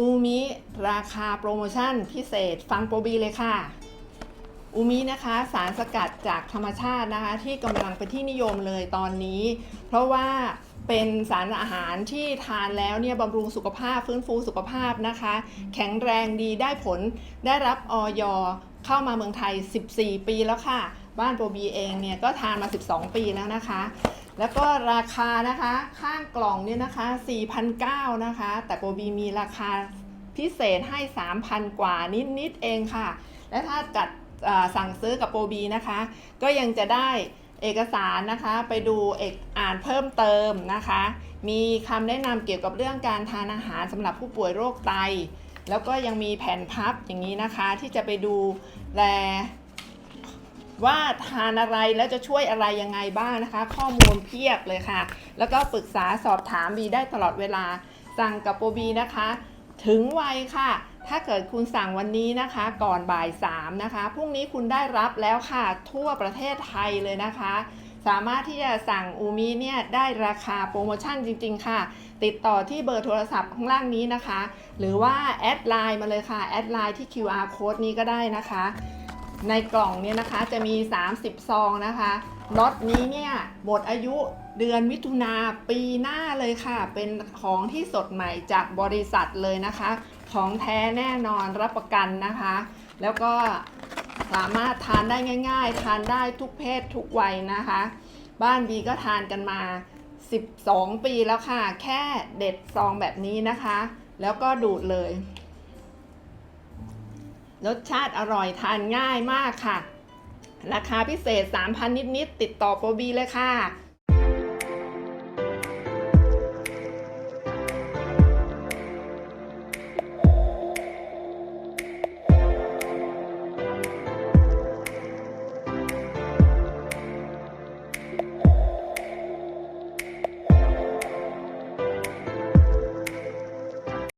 อูมิราคาโปรโมชั่นพิเศษฟังโปรบีเลยค่ะ อูมินะคะสารสกัดจากธรรมชาตินะคะที่กำลังเป็นที่นิยมเลยตอนนี้ เพราะว่าเป็นสารอาหารที่ทานแล้วเนี่ยบำรุงสุขภาพฟื้นฟูสุขภาพนะคะ แข็งแรงดีได้ผลได้รับออยเข้ามาเมืองไทย 14 ปีแล้วค่ะ บ้านโปรบีเองเนี่ยก็ทานมา 12 ปีแล้วนะคะ แล้วก็ราคานะคะข้างกล่องเนี่ยนะคะ 4,900 นะคะ แต่โปรบีมีราคาพิเศษให้ 3,000 กว่านิด ๆ เองค่ะ และถ้าจัดสั่งซื้อกับโปรบีนะคะ ก็ยังจะได้เอกสารนะคะไปดูเอกอ่านเพิ่มเติมนะคะ มีคำแนะนำเกี่ยวกับเรื่องการทานอาหารสำหรับผู้ป่วยโรคไต แล้วก็ยังมีแผ่นพับอย่างนี้นะคะ ที่จะไปดูแล ว่าทานอะไรแล้วจะช่วยอะไรยังไงบ้างนะคะ ข้อมูลเพียบเลยค่ะ แล้วก็ปรึกษาสอบถามบีได้ตลอดเวลา สั่งกับโปรบีนะคะ ถึงไวค่ะ ถ้าเกิดคุณสั่งวันนี้นะคะ ก่อนบ่าย3นะคะพรุ่งนี้คุณได้รับแล้วค่ะ ทั่วประเทศไทยเลยนะคะ สามารถที่จะสั่งอูมิเนี่ยได้ราคาโปรโมชั่นจริง ๆ ค่ะ ติดต่อที่เบอร์โทรศัพท์ข้างล่างนี้นะคะ หรือว่าแอดไลน์มาเลยค่ะแอดไลน์ที่ QR code นี้ก็ได้นะคะ ในกล่องเนี่ยนะคะจะมี 30 ซองนะคะล็อตนี้เนี่ยหมดอายุเดือนมิถุนาปีหน้าเลยค่ะ เป็นของที่สดใหม่จากบริษัทเลยนะคะ ของแท้แน่นอนรับประกันนะคะ แล้วก็สามารถทานได้ง่าย ๆ ทานได้ทุกเพศทุกวัยนะคะ บ้านบีก็ทานกันมา 12 ปีแล้วค่ะ แค่เด็ดซองแบบนี้นะคะ แล้วก็ดูดเลย รสชาติอร่อยทานง่ายมากค่ะ ราคาพิเศษ 3,000 นิด ๆ ติดต่อโปรบีเลยค่ะ